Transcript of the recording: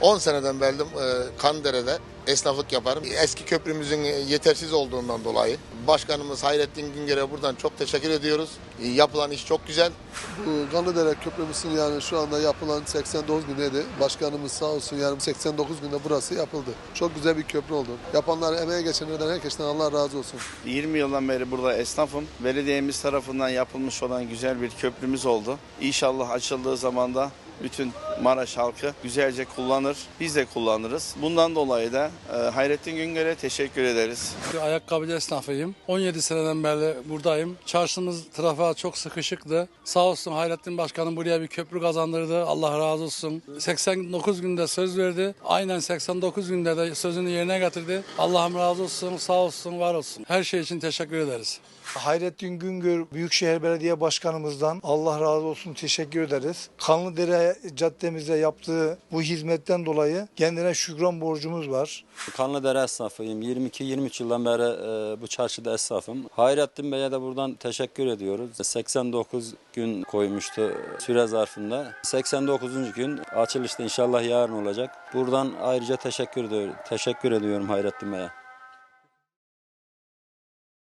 10 seneden beri e, Kandere'de esnaflık yaparım. Eski köprümüzün yetersiz olduğundan dolayı Başkanımız Hayrettin Günger'e buradan çok teşekkür ediyoruz. E, Yapılan iş çok güzel. Bu Kanlıdere Köprümüzün yani şu anda yapılan 89 güneydi. Başkanımız sağ olsun yani 89 günde burası yapıldı. Çok güzel bir köprü oldu. Yapanlar, emeğe geçenlerden herkesten Allah razı olsun. 20 yıldan beri burada esnafım. Belediyemiz tarafından yapılmış olan güzel bir köprümüz oldu. İnşallah açıldığı zaman da bütün Maraş halkı güzelce kullanır. Biz de kullanırız. Bundan dolayı da e, Hayrettin Güngör'e teşekkür ederiz. Bir ayakkabıcı esnafıyım. 17 seneden beri buradayım. Çarşımız trafiğe çok sıkışıktı. Sağ olsun Hayrettin Başkanım buraya bir köprü kazandırdı. Allah razı olsun. 89 günde söz verdi. Aynen 89 günde de sözünü yerine getirdi. Allah'ım razı olsun, sağ olsun, var olsun. Her şey için teşekkür ederiz. Hayrettin Güngör Büyükşehir Belediye Başkanımızdan Allah razı olsun teşekkür ederiz. Kanlıdere caddemizde yaptığı bu hizmetten dolayı kendine şükran borcumuz var. Kanlıdere esnafıyım. 22-23 yıldan beri e, bu çarşıda esnafım. Hayrettin Bey'e de buradan teşekkür ediyoruz. 89 gün koymuştu süre zarfında. 89. gün açılışta inşallah yarın olacak. Buradan ayrıca teşekkür ediyorum, teşekkür ediyorum Hayrettin Bey'e.